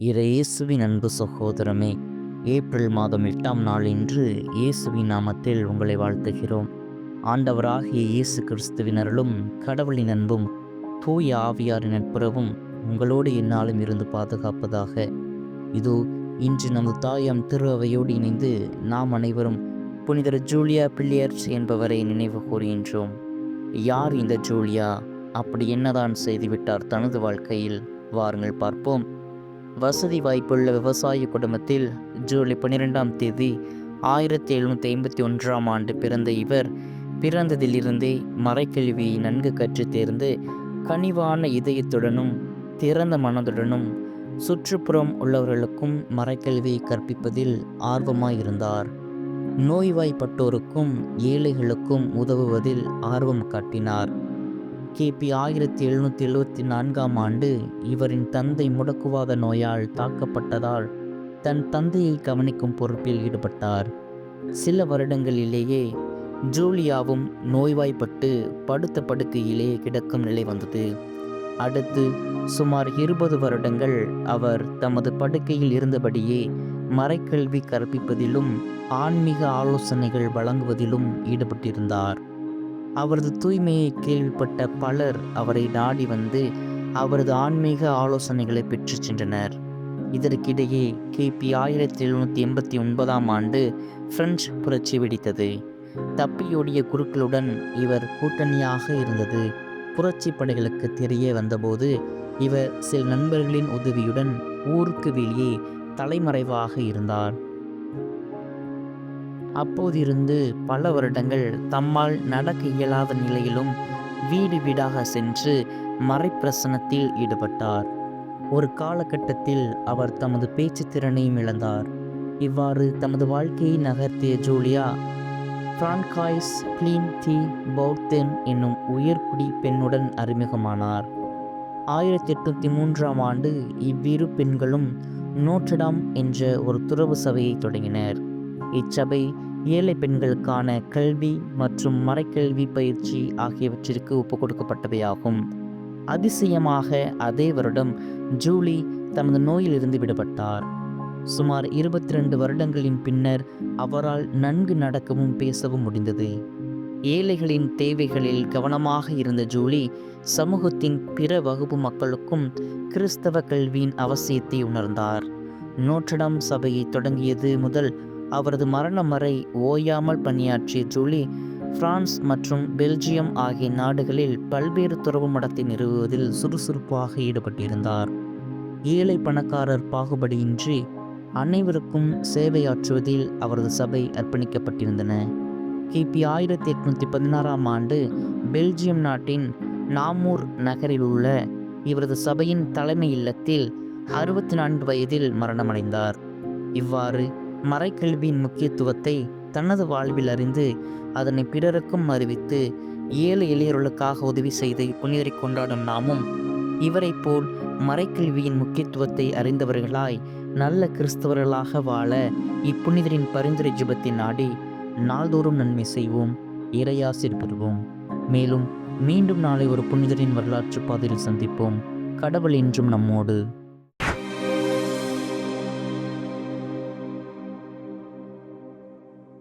இயேசுவின் அன்பு சகோதரமே ஏப்ரல் மாதம் எட்டாம் நாள் இன்று இயேசுவின் நாமத்தில் உங்களை வாழ்த்துகிறோம். ஆண்டவராகிய இயேசு கிறிஸ்துவின் அருளும் கடவுளின் அன்பும் தூய ஆவியாரின் நட்புறவும் உங்களோடு என்னாலும் இருந்து பாதுகாப்பதாக. இதோ இன்று நமது தாயாம் திரு அவையோடு இணைந்து நாம் அனைவரும் புனிதர் ஜூலியா பிள்ளையர்ஸ் என்பவரை நினைவு கூறுகின்றோம். யார் இந்த ஜூலியா? அப்படி என்னதான் செய்துவிட்டார் தனது வாழ்க்கையில்? வாருங்கள் பார்ப்போம். வசதி வாய்ப்புள்ள விவசாய குடும்பத்தில் ஜூலை பன்னிரெண்டாம் தேதி ஆயிரத்தி எழுநூற்றி ஐம்பத்தி ஒன்றாம் ஆண்டு பிறந்த இவர் பிறந்ததிலிருந்தே மறைக்கல்வியை நன்கு கற்று தேர்ந்து கனிவான இதயத்துடனும் திறந்த மனதுடனும் சுற்றுப்புறம் உள்ளவர்களுக்கும் மறைக்கல்வியை கற்பிப்பதில் ஆர்வமாயிருந்தார். நோய்வாய்ப்பட்டோருக்கும் ஏழைகளுக்கும் உதவுவதில் ஆர்வம் காட்டினார். கிபி ஆயிரத்தி எழுநூற்றி எழுபத்தி நான்காம் ஆண்டு இவரின் தந்தை முடக்குவாத நோயால் தாக்கப்பட்டதால் தன் தந்தையை கவனிக்கும் பொறுப்பில் ஈடுபட்டார். சில வருடங்களிலேயே ஜூலியாவும் நோய்வாய்ப்பட்டு படுத்த படுக்கையிலே கிடக்கும் நிலை வந்தது. அடுத்து சுமார் இருபது வருடங்கள் அவர் தமது படுக்கையில் இருந்தபடியே மறைக்கல்வி கற்பிப்பதிலும் ஆன்மீக ஆலோசனைகள் வழங்குவதிலும் ஈடுபட்டிருந்தார். அவரது தூய்மையை கேள்விப்பட்ட பலர் அவரை நாடி வந்து அவரது ஆன்மீக ஆலோசனைகளை பெற்றுச் சென்றனர். இதற்கிடையே கிபி ஆயிரத்தி எழுநூற்றி எண்பத்தி ஒன்பதாம் ஆண்டு பிரெஞ்சு புரட்சி வெடித்தது. தப்பியோடிய குருக்களுடன் இவர் கூட்டணியாக இருந்தது. புரட்சி படைகளுக்கு தெரிய வந்தபோது இவர் சில நண்பர்களின் உதவியுடன் ஊருக்கு வெளியே தலைமறைவாக இருந்தார். அப்போதிருந்து பல வருடங்கள் தம்மால் நடக்க இயலாத நிலையிலும் வீடு வீடாக சென்று மறைப்பிரசனத்தில் ஈடுபட்டார். ஒரு காலகட்டத்தில் அவர் தமது பேச்சு திறனையும் இழந்தார். இவ்வாறு தமது வாழ்க்கையை நகர்த்திய ஜூலியா பிரான்காய்ஸ் கிளீன் தி பௌத்தன் என்னும் உயர்குடி பெண்ணுடன் அறிமுகமானார். ஆயிரத்தி எட்நூத்தி மூன்றாம் ஆண்டு இவ்விரு பெண்களும் நோட்டடாம் என்ற ஒரு துறவு சபையை தொடங்கினர். இச்சபை ஏழை பெண்களுக்கான கல்வி மற்றும் மறைக்கல்வி பயிற்சி ஆகியவற்றிற்கு ஒப்புக் கொடுக்கப்பட்டவையாகும் அதிசயமாக அதே வருடம் ஜூலி தனது நோயிலிருந்து விடுபட்டார். சுமார் இருபத்தி ரெண்டு வருடங்களின் பின்னர் அவரால் நன்கு நடக்கவும் பேசவும் முடிந்தது. ஏழைகளின் தேவைகளில் கவனமாக இருந்த ஜூலி சமூகத்தின் பிற வகுப்பு மக்களுக்கும் கிறிஸ்தவ கல்வியின் அவசியத்தை உணர்ந்தார். நோட்டடம் சபையை தொடங்கியது முதல் அவரது மரணம் வரை ஓயாமல் பணியாற்றிய ஜூலி பிரான்ஸ் மற்றும் பெல்ஜியம் ஆகிய நாடுகளில் பல்வேறு துறவு மடத்தை நிறுவுவதில் சுறுசுறுப்பாக ஈடுபட்டிருந்தார். ஏழை பணக்காரர் பாகுபடியின்றி அனைவருக்கும் சேவையாற்றுவதில் அவரது சபை அர்ப்பணிக்கப்பட்டிருந்தன. கிபி ஆயிரத்தி எட்நூத்தி பதினாறாம் ஆண்டு பெல்ஜியம் நாட்டின் நாமூர் நகரில் உள்ள இவரது சபையின் தலைமை இல்லத்தில் அறுபத்தி நான்கு வயதில் மரணமடைந்தார். இவ்வாறு மறைக்கல்வியின் முக்கியத்துவத்தை தனது வாழ்வில் அறிந்து அதனை பிறருக்கும் அறிவித்து ஏழு எளியவர்களுக்காக உதவி செய்து புனிதரை கொண்டாடும் நாமும் இவரைப் போல் மறைக்கல்வியின் முக்கியத்துவத்தை அறிந்தவர்களாய் நல்ல கிறிஸ்தவர்களாக வாழ இப்புனிதரின் பரிந்துரை ஜிபத்தை நாடி நாள்தோறும் நன்மை செய்வோம் இறையாசிர் பெறுவோம். மேலும் மீண்டும் நாளை ஒரு புனிதரின் வரலாற்று பாதையில் சந்திப்போம். கடவுள் என்றும் நம்மோடு.